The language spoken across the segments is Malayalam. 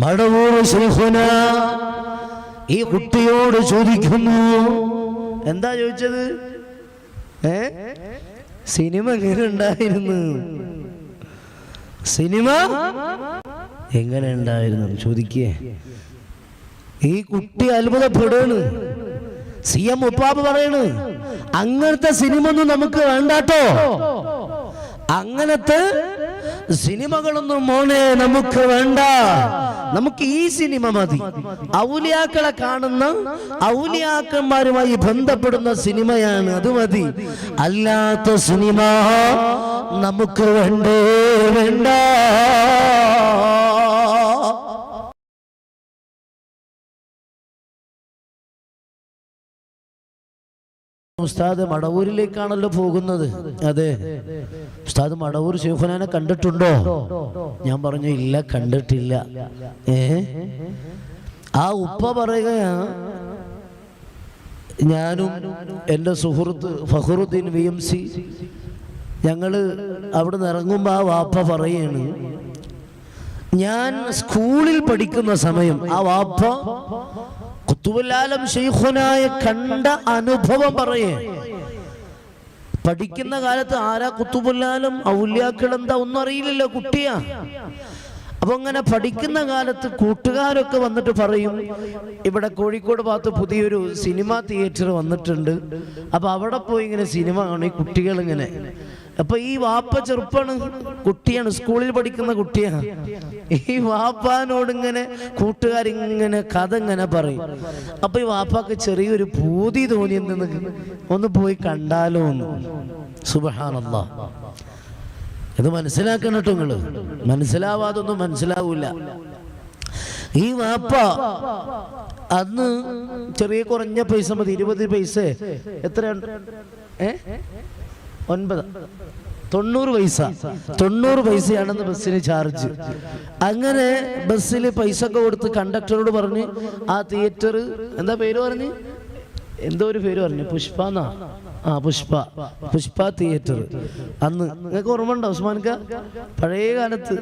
മടവൂർ ശൈഖുന ഈ കുട്ടിയോട് ചോദിക്കുന്നു. എന്താ ചോദിച്ചത്? ഏ? സിനിമ എങ്ങനെ ഉണ്ടായിരുന്നു സിനിമ എങ്ങനെ ഉണ്ടായിരുന്നു ചോദിക്കേ. ഈ കുട്ടി അത്ഭുതപ്പെടുകയാണ്. സി എം ഉപ്പാപ്പ പറയണ് അങ്ങനത്തെ സിനിമ ഒന്നും നമുക്ക് വേണ്ടാട്ടോ. അങ്ങനത്തെ സിനിമകളൊന്നും മോനെ നമുക്ക് വേണ്ട. നമുക്ക് ഈ സിനിമ മതി. ഔലിയാക്കളെ കാണുന്ന ഔലിയാക്കന്മാരുമായി ബന്ധപ്പെടുന്ന സിനിമയാണ് അത് മതി. അല്ലാത്ത സിനിമ നമുക്ക് വേണ്ടേ വേണ്ട. ഉസ്താദ് മടവൂരിലേക്കാണല്ലോ പോകുന്നത്. അതെ. ഉസ്താദ് മടവൂർ ശേഖുനാനെ കണ്ടിട്ടുണ്ടോ? ഞാൻ പറഞ്ഞു ഇല്ല കണ്ടിട്ടില്ല. ഏ? ആ ഉപ്പ പറയുകയാ ഞാനും എന്റെ സുഹൃത്ത് ഫഹറുദ്ദീൻ വി എം സി ഞങ്ങൾ അവിടെ നിന്ന് ഇറങ്ങുമ്പോൾ ആ വാപ്പ പറയാണ് ഞാൻ സ്കൂളിൽ പഠിക്കുന്ന സമയം ആ വാപ്പ കുത്തുബുലാലം ഷെയ്ഖുനായ കണ്ട അനുഭവം പറയേ. പഠിക്കുന്ന കാലത്ത് ആരാ കുത്തുബുല്ലാലും? ഔല്യാക്കൾ എന്താ ഒന്നും അറിയില്ലല്ലോ കുട്ടിയാ. അപ്പൊ അങ്ങനെ പഠിക്കുന്ന കാലത്ത് കൂട്ടുകാരൊക്കെ വന്നിട്ട് പറയും ഇവിടെ കോഴിക്കോട് ഭാഗത്ത് പുതിയൊരു സിനിമ തിയേറ്റർ വന്നിട്ടുണ്ട്. അപ്പൊ അവിടെ പോയി ഇങ്ങനെ സിനിമ കാണും ഈ കുട്ടികൾ ഇങ്ങനെ അപ്പൊ ഈ വാപ്പ ചെറുപ്പാണ്. കുട്ടിയാണ്. സ്കൂളിൽ പഠിക്കുന്ന കുട്ടിയാണ്. ഈ വാപ്പാനോട് ഇങ്ങനെ കൂട്ടുകാരിങ്ങനെ കഥ ഇങ്ങനെ പറയും. അപ്പൊ ഈ വാപ്പാക്ക് ചെറിയൊരു പൂതി തോന്നി എന്തെന്ന്? ഒന്ന് പോയി കണ്ടാലോ എന്ന്. സുബഹാനല്ലാ. ഇത് മനസ്സിലാക്കണം കേട്ടോ നിങ്ങൾ. മനസ്സിലാവാതൊന്നും മനസ്സിലാവൂല. ഈ വാപ്പ അന്ന് ചെറിയ കുറഞ്ഞ പൈസ മതി. ഇരുപത് പൈസ. എത്ര ഏ? ഒൻപത്. തൊണ്ണൂറ് പൈസ. തൊണ്ണൂറ് പൈസയാണെന്ന് ബസ്സിന് ചാർജ് അങ്ങനെ ബസ്സിൽ പൈസ ഒക്കെ കൊടുത്ത് കണ്ടക്ടറോട് പറഞ്ഞ് ആ തിയേറ്റർ എന്താ പേര് പറഞ്ഞ്? എന്തോ ഒരു പേര് പറഞ്ഞു. പുഷ്പ എന്നാ? ആ പുഷ്പ. പുഷ്പ തിയേറ്റർ അന്ന് നിങ്ങൾക്ക് ഓർമ്മ ഉണ്ടോ ഉസ്മാൻക പഴയ കാലത്ത്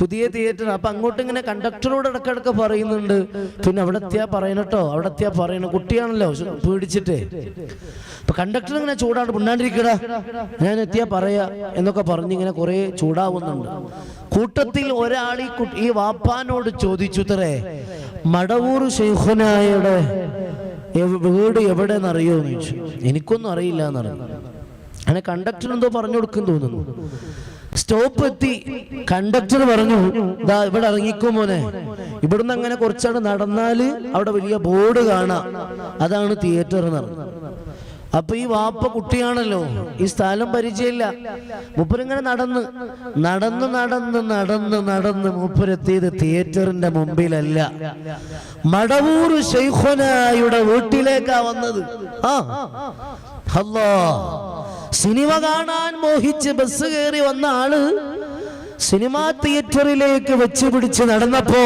പുതിയ തിയേറ്റർ അപ്പൊ അങ്ങോട്ട് ഇങ്ങനെ കണ്ടക്ടറോട് ഇടക്കിടക്ക് പറയുന്നുണ്ട്. പിന്നെ അവിടെ എത്തിയാ പറയണട്ടോ അവിടെ എത്തിയാ പറയണം. കുട്ടിയാണല്ലോ പേടിച്ചിട്ടേ. അപ്പൊ കണ്ടക്ടർ ഇങ്ങനെ ചൂടാണ് പിന്നാണ്ടിരിക്കടാ ഞാൻ എത്തിയാ പറയാ എന്നൊക്കെ പറഞ്ഞ് ഇങ്ങനെ കുറെ ചൂടാവുന്നുണ്ട്. കൂട്ടത്തിൽ ഒരാൾ ഈ വാപ്പാനോട് ചോദിച്ചു തരേ മടവൂർ ഷെയ്ഖുനായുടെ വീട് എവിടെയെന്നറിയോ എന്ന് ചോദിച്ചു. എനിക്കൊന്നും അറിയില്ല എന്നറിഞ്ഞു അങ്ങനെ കണ്ടക്ടർ എന്തോ പറഞ്ഞു കൊടുക്കും തോന്നുന്നു. സ്റ്റോപ്പ് എത്തി. കണ്ടക്ടർ പറഞ്ഞു ദാ ഇവിടെ ഇറങ്ങിക്കോ മോനെ. ഇവിടുന്ന് അങ്ങനെ കുറച്ചാണ് നടന്നാൽ അവിടെ വലിയ ബോർഡ് കാണാം. അതാണ് തിയേറ്റർ എന്ന് പറഞ്ഞു. അപ്പൊ ഈ വാപ്പ കുട്ടിയാണല്ലോ. ഈ സ്ഥലം പരിചയമില്ല. മൂപ്പരിങ്ങനെ നടന്ന്. നടന്ന് നടന്ന് നടന്ന് നടന്ന് മൂപ്പരെത്തിയത് തിയേറ്ററിന്റെ മുമ്പിലല്ല. മടവൂർ ഷെയ്ഖുനായുടെ വീട്ടിലേക്കാ വന്നത്. ആ. സിനിമ കാണാൻ മോഹിച്ച് ബസ് കയറി വന്ന ആൾ സിനിമാ തിയേറ്ററിലേക്ക് വെച്ച് പിടിച്ച് നടന്നപ്പോ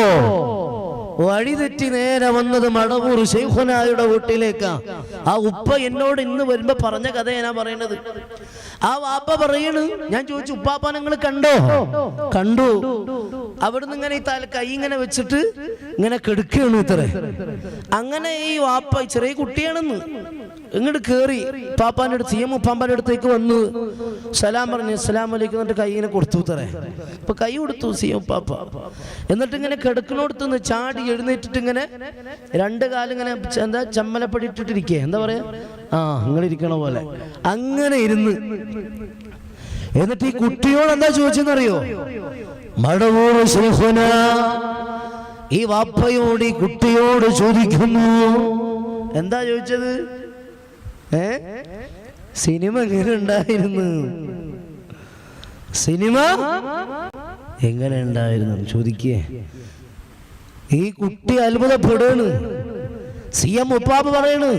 വഴിതെറ്റി നേരെ വന്നത് മടവൂർ ഷെയ്ഖുനായുടെ വീട്ടിലേക്കാ. ആ ഉപ്പ എന്നോട് ഇന്ന് വരുമ്പോ പറഞ്ഞ കഥ ഞാൻ പറയണത്. ആ വാപ്പ പറയണ് ഞാൻ ചോദിച്ചു ഉപ്പാപ്പ നിങ്ങൾ കണ്ടോ? കണ്ടു. അവിടുന്ന് ഇങ്ങനെ ഈ തല കൈ ഇങ്ങനെ വെച്ചിട്ട് ഇങ്ങനെ കെടുക്കുകയാണ് ഇത്ര. അങ്ങനെ ഈ വാപ്പ ചെറിയ കുട്ടിയാണെന്ന്. ഇങ്ങോട്ട് കയറി പാപ്പാന്റെ അടുത്ത് സി എം അടുത്തേക്ക് വന്നു. സലാം പറഞ്ഞു സലാം അലൈക്കും എന്നിട്ട് കൈ ഇങ്ങനെ കൊടുത്തു തറേ. അപ്പൊ കൈ കൊടുത്തു സി പാപ്പ എന്നിട്ട് ഇങ്ങനെ കിടക്കണോടത്ത് നിന്ന് ചാടി എഴുന്നേറ്റിട്ട് ഇങ്ങനെ രണ്ട് കാലം ഇങ്ങനെ എന്താ ചമ്മലപ്പടി ഇട്ടിട്ടിരിക്കേ. എന്താ പറയാ? ആ അങ്ങനെ ഇരിക്കണ പോലെ. അങ്ങനെ ഇരുന്ന്. എന്നിട്ട് ഈ കുട്ടിയോട് എന്താ ചോദിച്ചെന്നറിയോ? മടവൂർ ഈ വാപ്പയോട് ഈ കുട്ടിയോട് ചോദിക്കുന്നു. എന്താ ചോദിച്ചത്? സിനിമ എങ്ങനെ ഉണ്ടായിരുന്നു? സിനിമ? എങ്ങനെ ഉണ്ടായിരുന്നു? ചോദിക്കേ. ഈ കുട്ടി അത്ഭുതപ്പെടുകയാണ്. സി എം ഉപ്പാപ്പ് പറയണ്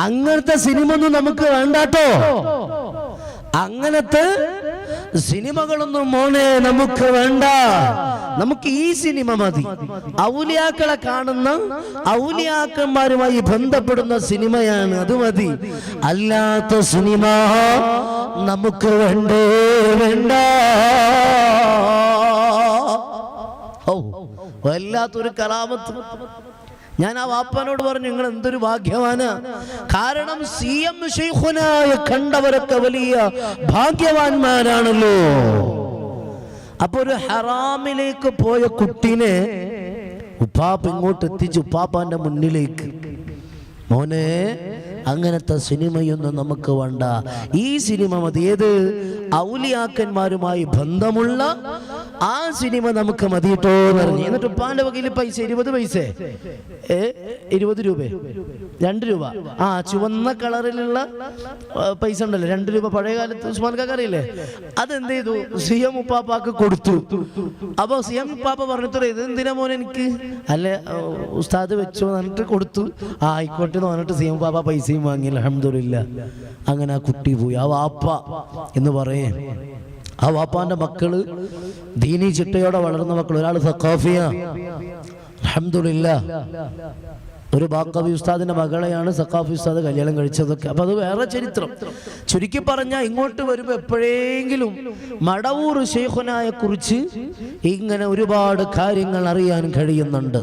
അങ്ങനത്തെ സിനിമ ഒന്നും നമുക്ക് വേണ്ടാട്ടോ. അങ്ങനത്തെ സിനിമകളൊന്നും മോനെ നമുക്ക് വേണ്ട. നമുക്ക് ഈ സിനിമ മതി. ഔലിയാക്കളെ കാണുന്ന ഔലിയാക്കന്മാരുമായി ബന്ധപ്പെടുന്ന സിനിമയാണ് അത് മതി. അല്ലാത്ത സിനിമ നമുക്ക് വേണ്ടേ വേണ്ട. ഓ വല്ലാത്തൊരു കലാമത്ത് ഞാൻ ആ വാപ്പാനോട് പറഞ്ഞു നിങ്ങൾ എന്തൊരു ഭാഗ്യവാന. കാരണം സി എം ഷെയ്ഖുനായ കണ്ടവരൊക്കെ വലിയ ഭാഗ്യവാന്മാരാണല്ലോ. അപ്പൊ ഒരു ഹറാമിലേക്ക് പോയ കുട്ടീനെ ഉപ്പാപ്പ ഇങ്ങോട്ട് എത്തിച്ച് ഉപ്പാപ്പാന്റെ മുന്നിലേക്ക്. മോനെ അങ്ങനത്തെ സിനിമയൊന്നും നമുക്ക് വേണ്ട. ഈ സിനിമ മതി. ഏത്? ഔലിയാക്കന്മാരുമായി ബന്ധമുള്ള ആ സിനിമ നമുക്ക് മതിയിട്ടോ പറഞ്ഞു. എന്നിട്ട് ഉപ്പാന്റെ വകയിൽ പൈസ ഇരുപത് പൈസ. ഇരുപത് രൂപ. രണ്ട് രൂപ. ആ ചുവന്ന കളറിലുള്ള പൈസ ഉണ്ടല്ലോ. രണ്ട് രൂപ പഴയ കാലത്ത് ഉസ്മാൻ കാക്ക അറിയില്ലേ? അതെന്ത് ചെയ്തു? സി എം ഉപ്പാപ്പാക്ക് കൊടുത്തു. അപ്പൊ സി എം ഉപ്പാപ്പ പറഞ്ഞിട്ട് ഇത് എന്തിനാ മോനെ എനിക്ക്? അല്ലെ ഉസ്താദ് വെച്ചു എന്നിട്ട് കൊടുത്തു. ആ ആയിക്കോട്ടെ എന്ന് പറഞ്ഞിട്ട് സി എം ഉപ്പാപ്പ പൈസയും വാങ്ങി അലഹമില്ല അങ്ങനെ ആ കുട്ടി പോയി. ആ വാപ്പ എന്ന് പറയേ ആ വാപ്പാന്റെ മക്കൾ ദീനി ചിട്ടയോടെ വളർന്ന മക്കൾ ഒരാൾ സക്കാഫിയ അലഹമില്ല ഒരു ബാക്കബി ഉസ്താദിന്റെ മകളെയാണ് സക്കാഫി ഉസ്താദ് കല്യാണം കഴിച്ചതൊക്കെ. അപ്പൊ അത് വേറെ ചരിത്രം. ചുരുക്കി പറഞ്ഞാൽ ഇങ്ങോട്ട് വരുമ്പോ എപ്പോഴെങ്കിലും മടവൂർ ഷെയ്ഖുനായെ കുറിച്ച് ഇങ്ങനെ ഒരുപാട് കാര്യങ്ങൾ അറിയാൻ കഴിയുന്നുണ്ട്.